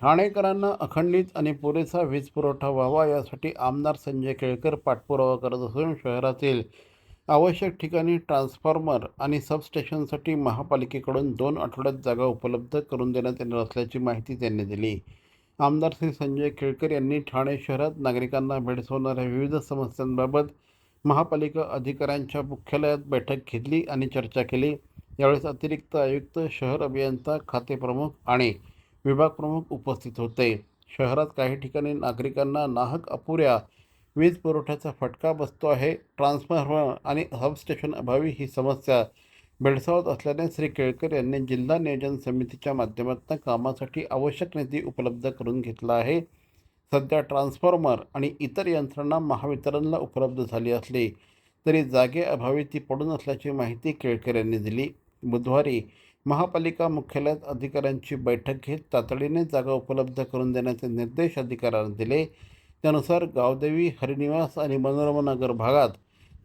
ठाणेकरांना अखंडित आणि पुरेसा वीज पुरवठा व्हावा यासाठी आमदार संजय केळकर पाठपुरावा करत असून शहरातील आवश्यक ठिकाणी ट्रान्सफॉर्मर आणि सबस्टेशनसाठी महापालिकेकडून दोन आठवड्यात जागा उपलब्ध करून देण्यात येणार असल्याची माहिती त्यांनी दिली. आमदार श्री संजय केळकर यांनी ठाणे शहरात नागरिकांना भेडसावणाऱ्या विविध समस्यांबाबत महापालिका अधिकाऱ्यांच्या मुख्यालयात बैठक घेतली आणि चर्चा केली. यावेळेस अतिरिक्त आयुक्त शहर अभियंता खाते प्रमुख आणि विभागप्रमुख उपस्थित होते. शहरात काही ठिकाणी नागरिकांना नाहक अपुऱ्या वीज पुरवठ्याचा फटका बसतो आहे. ट्रान्सफॉर्मर आणि सबस्टेशन अभावी ही समस्या भेडसावत असल्याने श्री केळकर यांनी जिल्हा नियोजन समितीच्या माध्यमातून कामासाठी आवश्यक निधी उपलब्ध करून घेतला आहे. सध्या ट्रान्सफॉर्मर आणि इतर यंत्रणा महावितरणला उपलब्ध झाली असली तरी जागेअभावी ती पडून असल्याची माहिती केळकर यांनी दिली. बुधवारी महापालिका मुख्यालयात अधिकाऱ्यांची बैठक घेत तातडीने जागा उपलब्ध करून देण्याचे निर्देश अधिकाऱ्यांना दिले. त्यानुसार गावदेवी हरिनिवास आणि मनोरमनगर भागात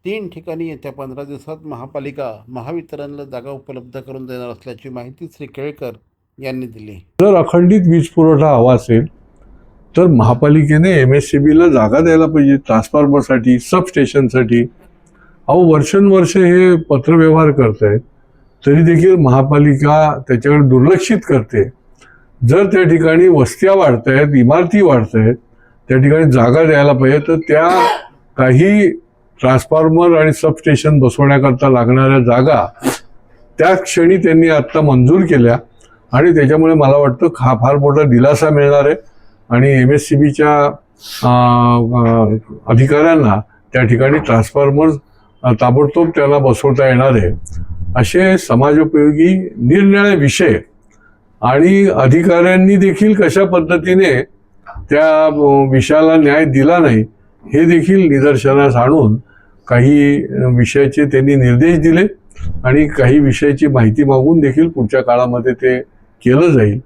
तीन ठिकाणी येत्या पंधरा दिवसात महापालिका महावितरणला जागा उपलब्ध करून देणार असल्याची माहिती श्री केळकर यांनी दिली. जर अखंडित वीज पुरवठा हवा असेल तर महापालिकेने एम एस सी बीला जागा द्यायला पाहिजे. ट्रान्सफॉर्मरसाठी सबस्टेशनसाठी अहो वर्षानुवर्षे हे पत्रव्यवहार करत आहेत तरी देखील महापालिका त्याच्याकडे दुर्लक्षित करते. जर त्या ठिकाणी वस्त्या वाढत आहेत इमारती वाढत आहेत त्या ठिकाणी जागा द्यायला पाहिजे तर त्या काही ट्रान्सफॉर्मर आणि सबस्टेशन बसवण्याकरता लागणाऱ्या जागा त्या क्षणी त्यांनी आत्ता मंजूर केल्या आणि त्याच्यामुळे मला वाटतं हा फार मोठा दिलासा मिळणार आहे. आणि एम एस सी बीच्या अधिकाऱ्यांना त्या ठिकाणी ट्रान्सफॉर्मर ताबडतोब त्याला बसवता येणार आहे. असे समाजोपयोगी निरनिळे विषय आणि अधिकाऱ्यांनी देखील कशा पद्धतीने त्या विषयाला न्याय दिला नाही हे देखील निदर्शनास आणून काही विषयाचे त्यांनी निर्देश दिले आणि काही विषयाची माहिती मागून देखील पुढच्या काळामध्ये ते केलं जाईल.